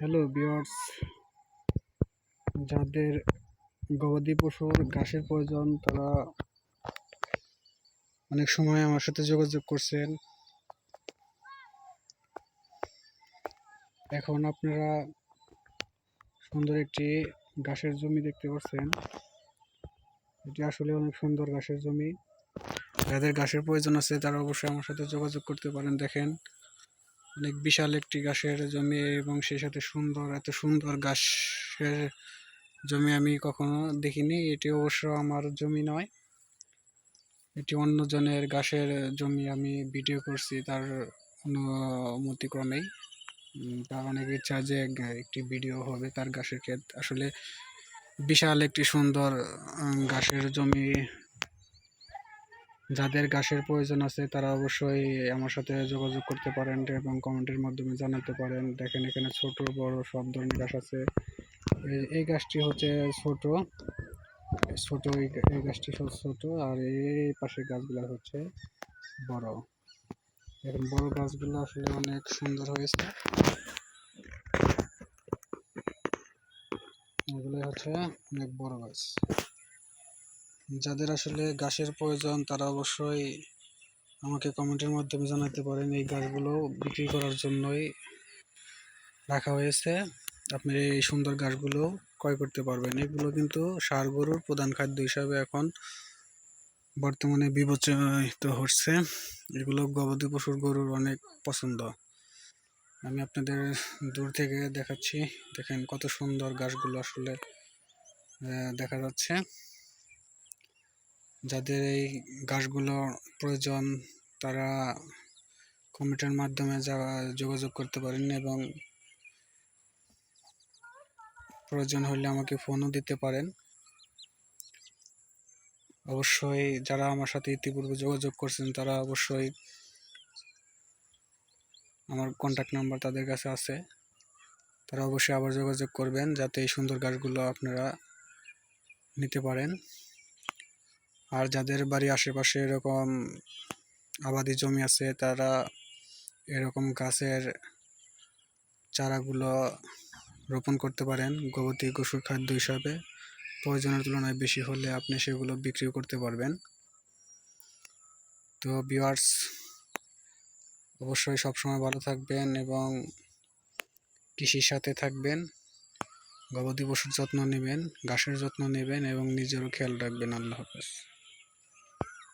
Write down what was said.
Hello বিয়ার্স যাদের গবাদি পশুর ঘাসের প্রয়োজন, তারা অনেক সময় আমার সাথে যোগাযোগ করছেন। এখন আপনারা সুন্দর একটি ঘাসের জমি দেখতে পাচ্ছেন। এটি আসলে অনেক সুন্দর ঘাসের জমি। যাদের ঘাসের প্রয়োজন আছে, তারা অবশ্যই আমার সাথে যোগাযোগ করতে পারেন। দেখেন অনেক বিশাল একটি গাছের জমি এবং সেই সাথে সুন্দর, এত সুন্দর গাছের জমি আমি কখনো দেখিনি। এটি অবশ্য আমার জমি নয়। এটি অন্য জনের ঘাসের জমি আমি ভিডিও করছি তার অনুমতিক্রমেই। তার অনেক ইচ্ছা যে একটি ভিডিও হবে তার গাছের ক্ষেত। আসলে বিশাল একটি সুন্দর গাছের জমি যাদের ঘাসের প্রয়োজন আছে, তারা অবশ্যই আমার সাথে যোগাযোগ করতে পারেন এবং কমেন্টের মাধ্যমে জানাতে পারেন। দেখেন, এখানে ছোট, বড় সব ধরনের ঘাস আছে। এই গাছটি হচ্ছে ছোট। ছোট এই গাছটি ছোট আর এই পাশের গাছগুলো হচ্ছে বড়। এখন বড় গাছগুলো আসলে অনেক সুন্দর হয়েছে। এগুলো হচ্ছে অনেক বড় গাছ যাদের আসলে গাছের প্রয়োজন, তারা অবশ্যই আমাকে কমেন্টের মাধ্যমে জানাতে পারেন। এই গাছগুলো বিক্রি করার জন্যই রাখা হয়েছে। আপনি এই সুন্দর গাছগুলো ক্রয় করতে পারবেন। এগুলো কিন্তু সার গরুর প্রধান খাদ্য হিসাবে এখন বর্তমানে বিবেচিত হচ্ছে। এগুলো গবাদি পশুর গরুর অনেক পছন্দ। আমি আপনাদের দূর থেকে দেখাচ্ছি। দেখেন কত সুন্দর গাছগুলো আসলে দেখা যাচ্ছে। যাদের এই গাছগুলো প্রয়োজন, তারা কমিটির মাধ্যমে যোগাযোগ করতে পারেন এবং প্রয়োজন হলে আমাকে ফোনও দিতে পারেন। অবশ্যই যারা আমার সাথে ইতিপূর্বে যোগাযোগ করছেন, তারা অবশ্যই আমার কন্ট্যাক্ট নাম্বার তাদের কাছে আছে। তারা অবশ্যই আবার যোগাযোগ করবেন, যাতে এই সুন্দর গাছগুলো আপনারা নিতে পারেন। আর যাদের বাড়ি আশেপাশে এরকম আবাদি জমি আছে, তারা এরকম গাছের চারাগুলো রোপণ করতে পারেন। গোবতী পশুর খাদ্য হিসাবে প্রয়োজনের তুলনায় বেশি হলে আপনি সেগুলো বিক্রিও করতে পারবেন। তো বিওয়ার্স অবশ্যই সবসময় ভালো থাকবেন এবং কৃষির সাথে থাকবেন। গবাদি পশুর যত্ন নেবেন, ঘাসের যত্ন নেবেন এবং নিজেরও খেয়াল রাখবেন। আল্লাহ হাফেজ।